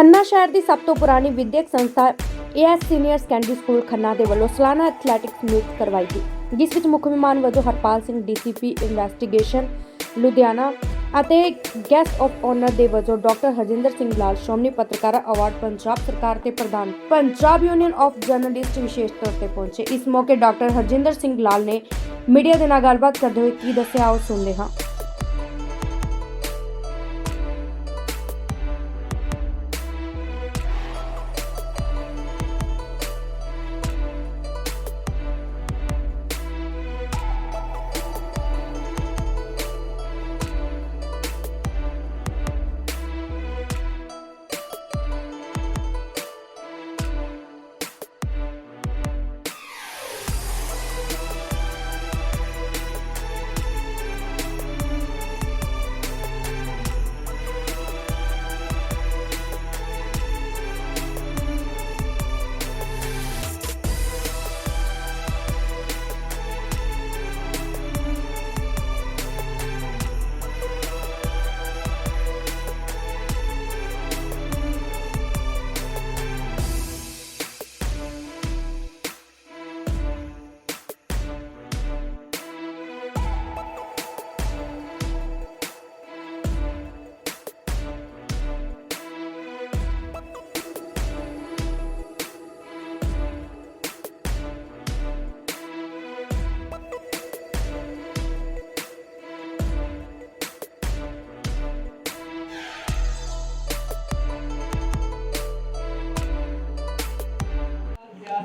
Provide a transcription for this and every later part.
ਖੰਨਾ ਸ਼ਹਿਰ ਦੀ ਸਭ ਤੋਂ ਪੁਰਾਣੀ ਵਿਦਿਅਕ ਸੰਸਥਾ AS senior secondary school Khanna ਦੇ ਵੱਲੋਂ ਸਾਲਾਨਾ ਐਥਲੈਟਿਕਸ ਮੀਟ ਕਰਵਾਈ ਗਈ, ਜਿਸ ਵਿੱਚ ਮੁੱਖ ਮਹਿਮਾਨ ਵਜੋਂ ਹਰਪਾਲ ਸਿੰਘ ਡੀਸੀਪੀ ਇਨਵੈਸਟੀਗੇਸ਼ਨ ਲੁਧਿਆਣਾ ਅਤੇ ਗੈਸਟ ਆਫ ਆਨਰ ਦੇ ਵਜੋਂ ਡਾਕਟਰ ਹਰਜਿੰਦਰ ਸਿੰਘ ਲਾਲ ਸ਼੍ਰੋਮਣੀ ਪੱਤਰਕਾਰ ਅਵਾਰਡ ਪੰਜਾਬ ਸਰਕਾਰ ਤੇ ਪ੍ਰਧਾਨ ਪੰਜਾਬ ਯੂਨੀਅਨ ਆਫ ਜਰਨਲਿਸਟ ਵਿਸ਼ੇਸ਼ ਤੌਰ ਤੇ ਪਹੁੰਚੇ। ਇਸ ਮੌਕੇ ਡਾਕਟਰ ਹਰਜਿੰਦਰ ਸਿੰਘ ਲਾਲ ਨੇ ਮੀਡੀਆ ਦੇ ਨਾਲ ਗੱਲਬਾਤ ਕਰਦੇ ਹੋਏ ਕੀ ਦੱਸਿਆ ਉਹ ਸੁਣਦੇ ਹਾਂ।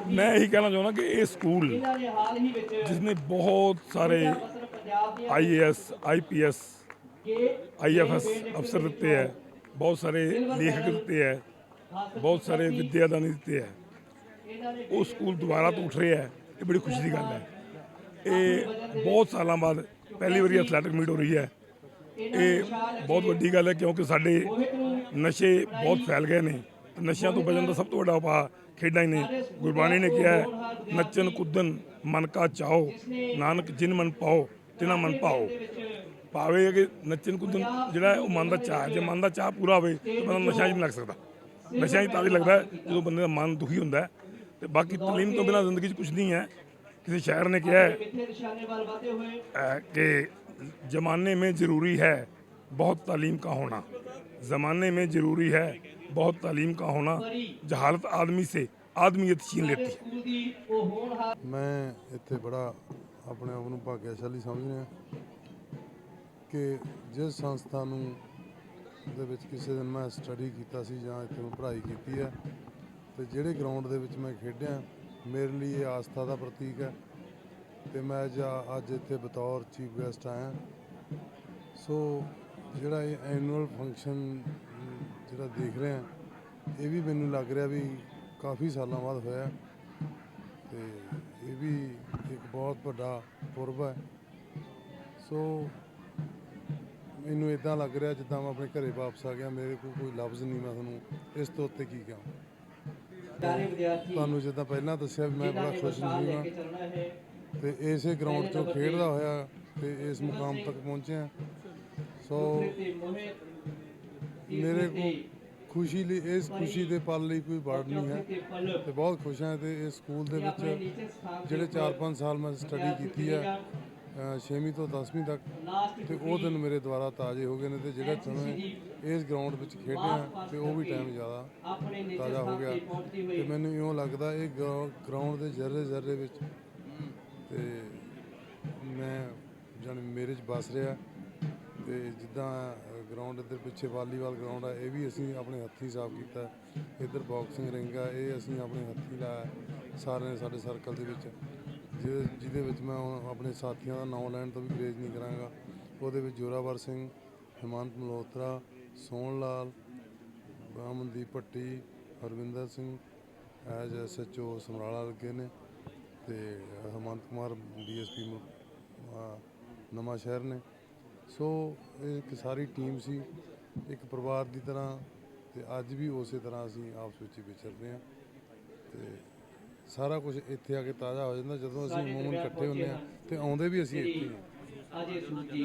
ਮੈਂ ਇਹੀ ਕਹਿਣਾ ਚਾਹੁੰਦਾ ਕਿ ਇਹ ਸਕੂਲ ਜਿਸ ਨੇ ਬਹੁਤ ਸਾਰੇ ਆਈਏਐਸ ਆਈਪੀਐਸ ਆਈਐਫਐਸ ਅਫਸਰ ਦਿੱਤੇ ਹੈ ਬਹੁਤ ਸਾਰੇ ਲੇਖਕ ਦਿੱਤੇ ਹੈ ਬਹੁਤ ਸਾਰੇ ਵਿਦਿਆਦਾਨੀ ਦਿੱਤੇ ਹੈ। ਉਹ ਸਕੂਲ ਦੁਬਾਰਾ ਤੋਂ ਉੱਠ ਰਿਹਾ ਹੈ ਇਹ ਬੜੀ ਖੁਸ਼ੀ ਦੀ ਗੱਲ ਹੈ। ਇਹ ਬਹੁਤ ਸਾਲਾਂ ਬਾਅਦ ਪਹਿਲੀ ਵਾਰੀ ਐਥਲੈਟਿਕ ਮੀਟ ਹੋ ਰਹੀ ਹੈ। ਇਹ ਬਹੁਤ ਵੱਡੀ ਗੱਲ ਹੈ ਕਿਉਂਕਿ ਸਾਡੇ ਨਸ਼ੇ ਬਹੁਤ ਫੈਲ ਗਏ ਨੇ। ਨਸ਼ਿਆਂ ਤੋਂ ਬਚਣ ਦਾ ਸਭ ਤੋਂ ਵੱਡਾ ਉਪਾਅ ਖੇਡਾਂ ਹੀ ਨੇ ਗੁਰਬਾਣੀ ਨੇ ਕਿਹਾ ਹੈ, ਨੱਚਨ ਕੁੱਦਨ ਮਨ ਕਾ ਚਾਓ ਨਾਨਕ ਜਿਨ ਮਨ ਪਾਓ ਤਿਨਾ ਮਨ ਪਾਓ ਭਾਵੇਂ ਕਿ ਨੱਚਨ ਕੁੱਦਨ ਜਿਹੜਾ ਹੈ ਉਹ ਮਨ ਦਾ ਚਾਹ ਹੈ ਜੇ ਮਨ ਦਾ ਚਾਹ ਪੂਰਾ ਹੋਵੇ ਤਾਂ ਬੰਦਾ ਨਸ਼ਾ 'ਚ ਨਹੀਂ ਲੱਗ ਸਕਦਾ ਨਸ਼ਾ ਹੀ ਤਾਂ ਹੀ ਲੱਗਦਾ ਹੈ ਜਦੋਂ ਬੰਦੇ ਦਾ ਮਨ ਦੁਖੀ ਹੁੰਦਾ ਹੈ ਤੇ ਬਾਕੀ ਤਾਲੀਮ ਤੋਂ ਬਿਨਾਂ ਜ਼ਿੰਦਗੀ 'ਚ ਕੁਝ ਨਹੀਂ ਹੈ ਕਿਸੇ ਸ਼ਾਇਰ ਨੇ ਕਿਹਾ ਹੈ अ, कि जमाने में ज़रूरी है बहुत तालीम का होना ज़माने में ज़रूरी है बहुत तालीम का होना जहालत आदमी से आदमियत छीन लेती है ਮੈਂ ਇੱਥੇ ਬੜਾ ਆਪਣੇ ਆਪ ਨੂੰ ਭਾਗਿਆਸ਼ਾਲੀ ਸਮਝ ਰਿਹਾ ਕਿ ਜਿਸ ਸੰਸਥਾ ਨੂੰ ਦੇ ਵਿੱਚ ਕਿਸੇ ਦਿਨ ਮੈਂ ਸਟੱਡੀ ਕੀਤਾ ਸੀ ਜਾਂ ਇੱਥੇ ਮੈਂ ਪੜ੍ਹਾਈ ਕੀਤੀ ਹੈ ਤੇ ਜਿਹੜੇ ਗਰਾਊਂਡ ਦੇ ਵਿੱਚ ਮੈਂ ਖੇਡਿਆ ਮੇਰੇ ਲਈ ਇਹ ਆਸਥਾ ਦਾ ਪ੍ਰਤੀਕ ਹੈ ਤੇ ਮੈਂ ਅੱਜ ਅੱਜ ਇੱਥੇ ਬਤੌਰ ਚੀਫ ਗੈਸਟ ਆਇਆ ਸੋ ਜਿਹੜਾ ਇਹ ਐਨੂਅਲ ਫੰਕਸ਼ਨ ਜਿਹੜਾ ਦੇਖ ਰਹੇ ਹਾਂ ਇਹ ਵੀ ਮੈਨੂੰ ਲੱਗ ਰਿਹਾ ਵੀ ਕਾਫੀ ਸਾਲਾਂ ਬਾਅਦ ਹੋਇਆ ਤੇ ਇਹ ਵੀ ਇੱਕ ਬਹੁਤ ਵੱਡਾ ਪੁਰਬ ਹੈ। ਸੋ ਮੈਨੂੰ ਇਦਾਂ ਲੱਗ ਰਿਹਾ ਜਿੱਦਾਂ ਮੈਂ ਆਪਣੇ ਘਰੇ ਵਾਪਸ ਆ ਗਿਆ ਮੇਰੇ ਕੋਲ ਕੋਈ ਲਫ਼ਜ਼ ਨਹੀਂ ਮੈਂ ਤੁਹਾਨੂੰ ਇਸ ਤੋਂ ਉੱਤੇ ਕੀ ਕਹਾਂ। ਤੁਹਾਨੂੰ ਜਿੱਦਾਂ ਪਹਿਲਾਂ ਦੱਸਿਆ ਵੀ ਮੈਂ ਬੜਾ ਖੁਸ਼ ਹਾਂ। ਤੇ ਇਸੇ ਗਰਾਊਂਡ 'ਚੋਂ ਖੇਡਦਾ ਹੋਇਆ ਤੇ ਇਸ ਮੁਕਾਮ ਤੱਕ ਪਹੁੰਚਿਆ। ਸੋ ਮੇਰੇ ਕੋਲ ਖੁਸ਼ੀ ਲਈ, ਇਸ ਖੁਸ਼ੀ ਦੇ ਪਲ ਲਈ ਕੋਈ ਵਰਡ ਨਹੀਂ ਹੈ। ਤੇ ਬਹੁਤ ਖੁਸ਼ ਹਾਂ ਤੇ ਇਸ ਸਕੂਲ ਦੇ ਵਿੱਚ ਜਿਹੜੇ 4-5 ਸਾਲ ਮੈਂ ਸਟੱਡੀ ਕੀਤੀ ਹੈ 6ਵੀਂ ਤੋਂ 10ਵੀਂ ਤੱਕ, ਤੇ ਉਹ ਦਿਨ ਮੇਰੇ ਦੁਆਰਾ ਤਾਜ਼ੇ ਹੋ ਗਏ ਨੇ ਤੇ ਜਿਹੜਾ ਸਮੇਂ ਇਸ ਗਰਾਊਂਡ ਵਿੱਚ ਖੇਡਿਆ ਤੇ ਉਹ ਵੀ ਟਾਈਮ ਜ਼ਿਆਦਾ ਤਾਜ਼ਾ ਹੋ ਗਿਆ। ਤੇ ਮੈਨੂੰ ਇਉਂ ਲੱਗਦਾ ਇਹ ਗਰਾਊਂਡ ਦੇ ਜ਼ਰਰੇ ਜ਼ਰਰੇ ਵਿੱਚ ਤੇ ਮੈਂ ਜਾਣੀ ਮੇਰੇ 'ਚ ਬਸ ਰਿਹਾ। ਤੇ ਜਿੱਦਾਂ ਗਰਾਊਂਡ ਇੱਧਰ ਪਿੱਛੇ ਵਾਲੀਬਾਲ ਗਰਾਊਂਡ ਆ, ਇਹ ਵੀ ਅਸੀਂ ਆਪਣੇ ਹੱਥੀਂ ਸਾਫ਼ ਕੀਤਾ। ਇੱਧਰ ਬਾਕਸਿੰਗ ਰਿੰਗ ਆ, ਇਹ ਅਸੀਂ ਆਪਣੇ ਹੱਥੀਂ ਲਾਇਆ ਸਾਰਿਆਂ ਨੇ ਸਾਡੇ ਸਰਕਲ ਦੇ ਵਿੱਚ। ਜਿਹਦੇ ਜਿਹਦੇ ਵਿੱਚ ਮੈਂ ਹੁਣ ਆਪਣੇ ਸਾਥੀਆਂ ਦਾ ਨਾਮ ਲੈਣ ਤੋਂ ਵੀ ਗਰੇਜ ਨਹੀਂ ਕਰਾਂਗਾ। ਉਹਦੇ ਵਿੱਚ ਜੋਰਾਵਰ ਸਿੰਘ, ਹਿਮੰਤ ਮਲਹੋਤਰਾ, ਸੋਹਣ ਲਾਲ ਅਮਨਦੀਪ ਭੱਟੀ, ਹਰਵਿੰਦਰ ਸਿੰਘ, ਐਜ ਐਸਐਚਓ ਸਮਰਾਲਾ ਲੱਗੇ ਨੇ ਤੇ ਹੇਮੰਤ ਕੁਮਾਰ ਡੀਐਸਪੀ ਨਵਾਂ ਸ਼ਹਿਰ ਨੇ। ਸੋ ਇੱਕ ਸਾਰੀ ਟੀਮ ਸੀ ਇੱਕ ਪਰਿਵਾਰ ਦੀ ਤਰ੍ਹਾਂ ਤੇ ਅੱਜ ਵੀ ਉਸੇ ਤਰ੍ਹਾਂ ਅਸੀਂ ਆਪਸ ਵਿੱਚ ਵਿਚਰ ਰਹੇ ਹਾਂ ਤੇ ਸਾਰਾ ਕੁਝ ਇੱਥੇ ਆ ਕੇ ਤਾਜ਼ਾ ਹੋ ਜਾਂਦਾ ਜਦੋਂ ਅਸੀਂ ਮੂਮਨ ਇਕੱਠੇ ਹੁੰਦੇ ਆ ਤੇ ਆਉਂਦੇ ਵੀ ਅਸੀਂ ਇੱਥੇ ਹੀ ਹਾਂ। ਅਜੇ ਸੂਜੀ